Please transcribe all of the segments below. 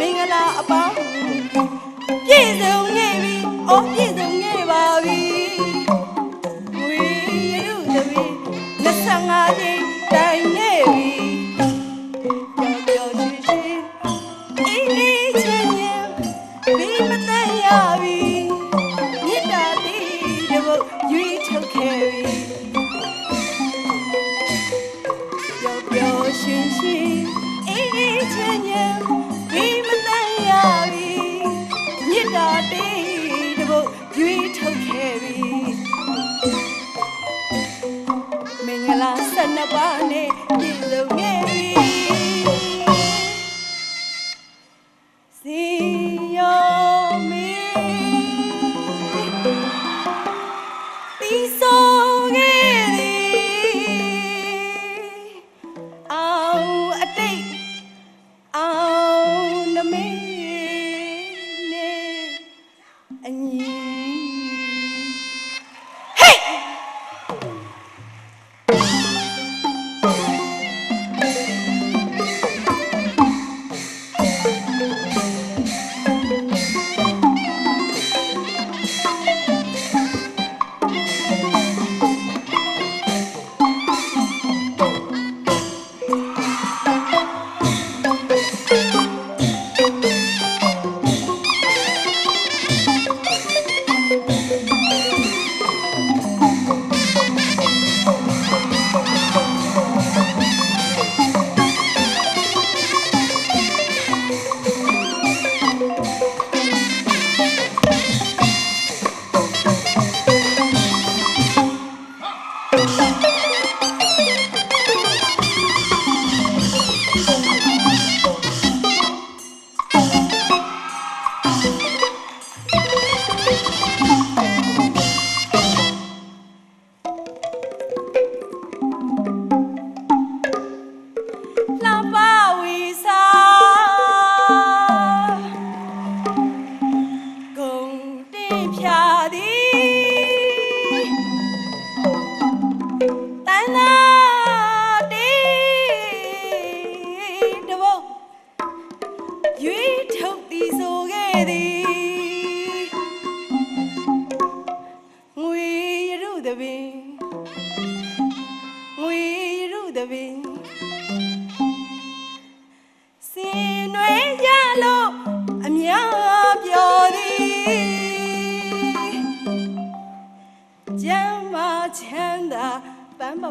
မင်္ဂလာအပေါင်းပြည့်စုံခဲ့ပြီအော်ပြည့်စုံခဲ့ပါပြီဝေရုသမီး25ကြိမ်တိုင်နေပြီပျော်ပျော်ရွှင်ရွှင်အေးအေးချမ်းချမ်းဘီမတန်ရပြီမြတ်တာတိတဘုတ်ရွေးထုတ်ခဲ့ပြီပျော်ပျော်ရွှင်ရွှင်အေးအေးချမ်းချမ်းဘီမ ဆ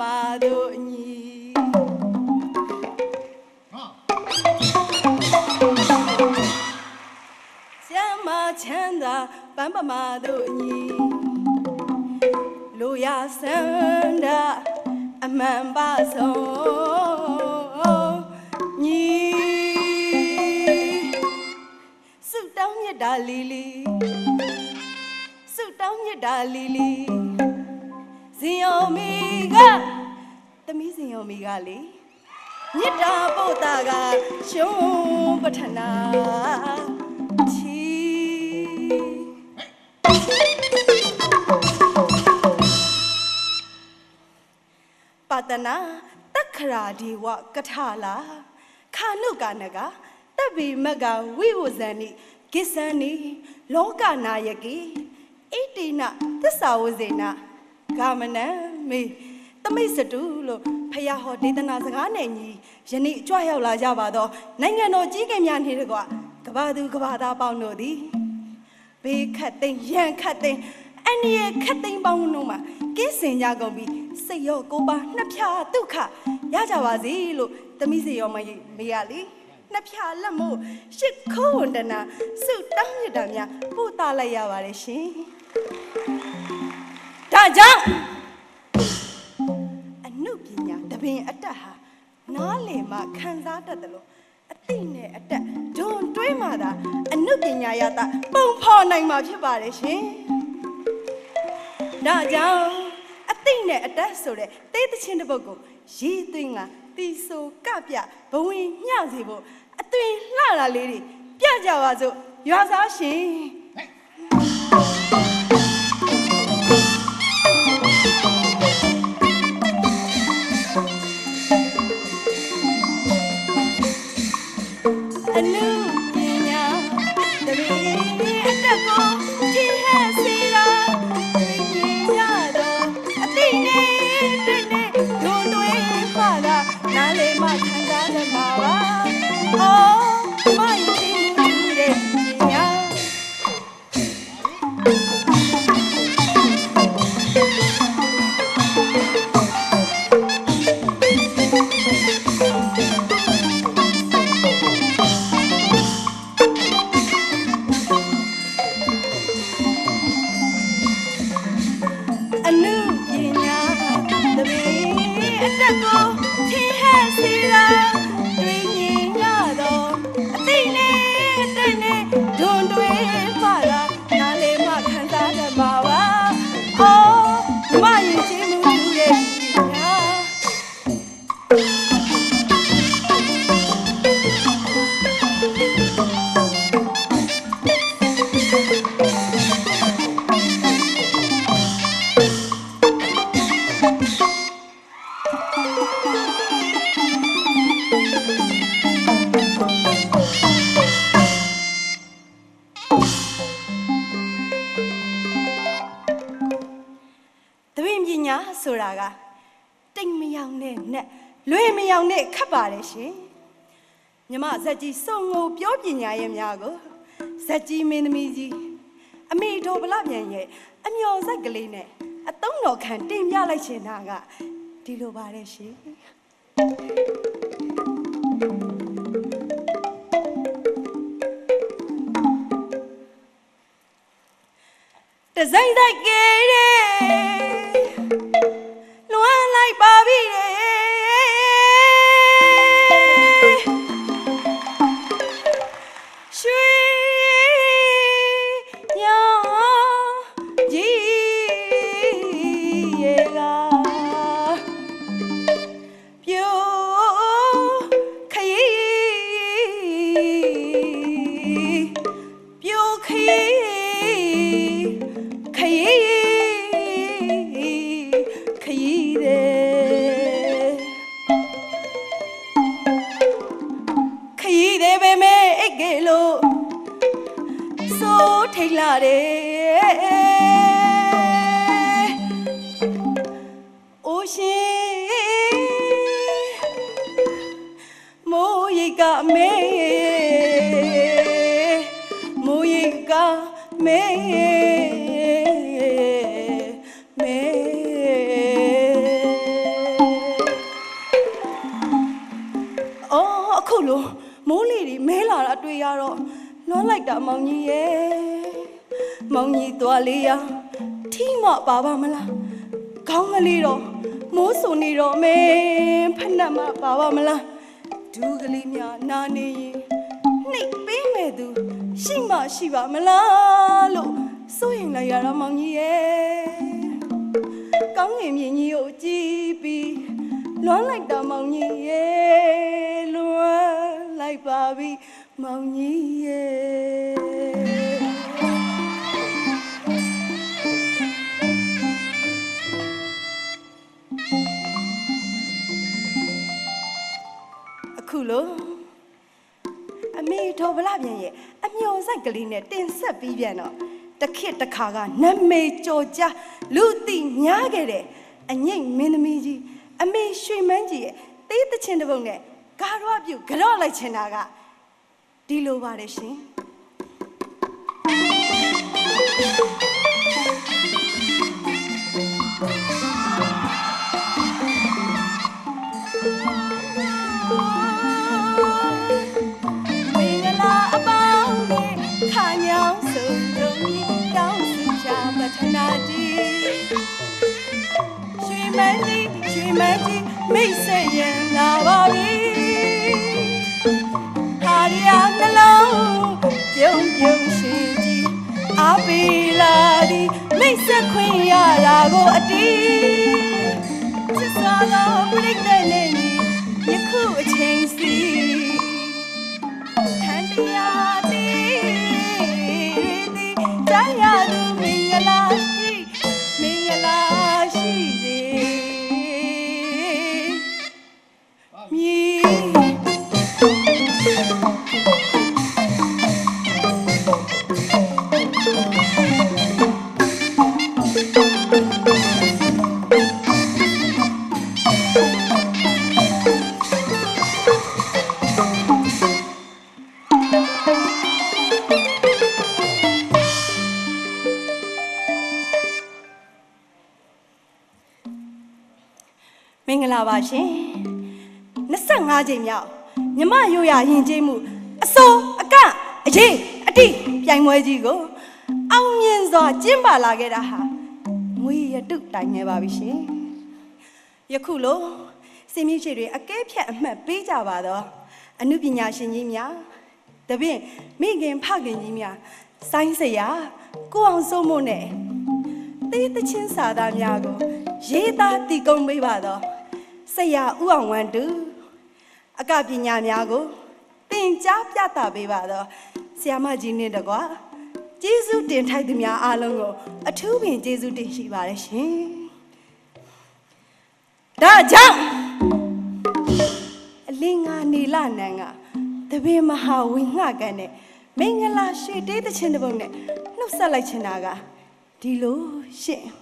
မာတို့အညီကျမ်းမာချမ်းသာပန်းပမာတို့အညီလိုရဆန္ဒအမှန်ပါဆုံးညီစုတောင်းမြတ်တာလီလီစုတောင်းမြတ်တာလီလီ ဇင်ယောမီကသမီးဇင်ယောမီကလေမြတ်တာပို့တာကရှုံးပထနာချီပါတနာတက္ခရာဒီဝကထလာခာနုကနကတပ်ဗိမကဝိဝဇန်နိကိစ္ဆန်နိလောကနာယကိဣတိနသစ္စာဝဇေန ဂမနံမေတမိတ်စတုလို့ဖယားဟောဒေသနာစကားနဲ့ညီယနေ့ကြွရောက်လာကြပါတော့နိုင်ငံတော်ကြီးကင်များနေတကွကဘာသူကဘာသားပေါင်းတို့သည်ဘေးခတ်သိမ်းရန်ခတ်သိမ်းအန်ဒီရဲ့ခတ်သိမ်းပေါင်းလုံးမှာကင်းစင်ကြကုန်ပြီစိတ်ရောကိုယ်ပါနှစ်ဖြာဒုက္ခရကြပါစေလို့သမီးစေရောမကြီးမေရလေနှစ်ဖြာလက်မို့ရှစ်ခိုးဝန်တနာစုတောင်းမြတ်တာများပို့သားလိုက်ရပါတယ်ရှင် ဒါကြောင့်အနုပညာတပင်အတက်ဟာနားလည်မှခံစားတတ်တယ်လို့အသိနဲ့အတက်ဒွန်တွဲမှသာအနုပညာရတာပုံဖော်နိုင်မှာဖြစ်ပါတယ်ရှင်ဒါကြောင့်အသိနဲ့အတက်ဆိုတဲ့တေးသချင်းတစ်ပုဒ်ကိုရရေးသွင်းကတီဆိုကပြဘဝင်မျှစေဖို့အသွင်လှတာလေးတွေပြကြပါစို့ရွာသားရှင် ဆိုတာကတိမ်မယောင်နဲ့နဲ့လွေမယောင်နဲ့ခတ်ပါတယ်ရှင်မြမဇက်ကြီးစုံကိုပြောပညာရဲ့များကိုဇက်ကြီးမင်းသမီးကြီးအမေတော်ဗလပြန်ရဲ့အမျော်ဇက်ကလေးနဲ့အတုံးတော်ခံတင်ပြလိုက်ရှင်တာကဒီလိုပါတယ်ရှင်တစိမ့်ဆိုင်ကလေး လွမ်းလို ထိတ်လာတယ်အိုရှင်မိုးရိတ်ကမဲမိုးရိတ်ကမဲမဲအော်အခုလိုမိုးလေတွေမဲလာတာတွေ့ရတော့လွမ်းလိုက်တာမောင်ကြီးရဲ့ မောင်ကြီးသွားလေးရထီမပါပါမလားခေါင်းကလေးတော့မိုးဆုံနေတော့မဲဖက်နှက်မပါပါမလားဒူးကလေးများနာနေရင်နှိပ်ပေးမဲ့သူရှိမရှိပါမလားလို့စိုးရင်လိုက်ရတာမောင်ကြီးရဲ့ကောင်းငင်မြင်ကြီးကိုကြည့်ပြီးလွမ်းလိုက်တာမောင်ကြီးရဲ့လွမ်းလိုက်ပါပြီမောင်ကြီးရဲ့ ကလေးနဲ့တင်ဆက်ပြီးပြန်တော့တစ်ခေတ်တစ်ခါကနမေကြော်ကြားလူသိများခဲ့တဲ့အငိမ့်မင်းသမီးကြီးအမေရွှေမန်းကြီးရဲ့တေးသချင်းတစ်ပုဒ်နဲ့ကားရွာပြုတ်ကြော့လိုက်ချင်တာကဒီလိုပါတယ်ရှင် ခါညောင်းစုံလုံးကြီးတောင်းစီချပထနာကြီးရွှေမန်းကြီးရွှေမန်းကြီးမိတ်ဆက်ရင်လာပါပြီဟာရရနှလုံးပြုံးပြုံးရှင်ကြီးအားပေးလာသည်မိတ်ဆက်ခွင့်ရတာကိုအတီးချစ်စာသောပြိတ္တနဲ့ညီယခုအချိန်စီ ရှင်25ချိန်မြောက်မြမရိုးရာယဉ်ကျေးမှုအစိုးအကအရေးအတိပြိုင်ပွဲကြီးကို အောင်မြင်စွာကျင်းပလာခဲ့တာဟာငွေရတုတိုင်နေပါပြီရှင်ယခုလိုစင်မြင့်ရှိတွေအကဲဖြတ်အမှတ်ပေးကြပါတော့အမှုပညာရှင်ကြီးများတပည့်မိခင်ဖခင်ကြီးများဆိုင်းစရာကိုအောင်စိုးမို့နဲ့တေးသချင်းစာသားများကို ရေးသားတည်ကုံပေးပါတော့ ဆရာဦးအောင်ဝမ်းတူအကပညာများကိုသင်ကြားပြသပေးပါတော့ဆရာမကြီးနဲ့တကွာကျေးဇူးတင်ထိုက်သူများအားလုံးကိုအထူးပင်ကျေးဇူးတင်ရှိပါတယ်ရှင်ဒါကြောင့်အလင်းငါနေလနန်ကတပင်မဟာဝိငှကန်နဲ့မင်္ဂလာရွှေတေးသချင်းတစ်ပုဒ်နဲ့နှုတ်ဆက်လိုက်ချင်တာကဒီလိုရှင့်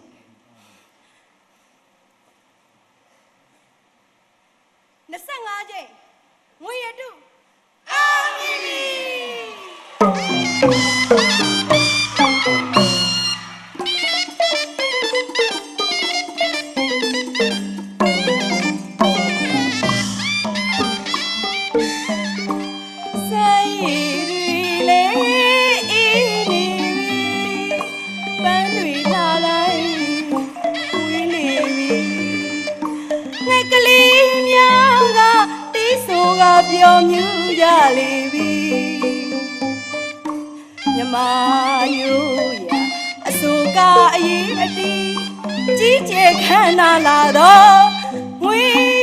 ပျော်မြူးကြလေပြီမြမယိုရအစိုးကအရေးအတီးကြီးကျယ်ခမ်းနားလာတော့ငွေ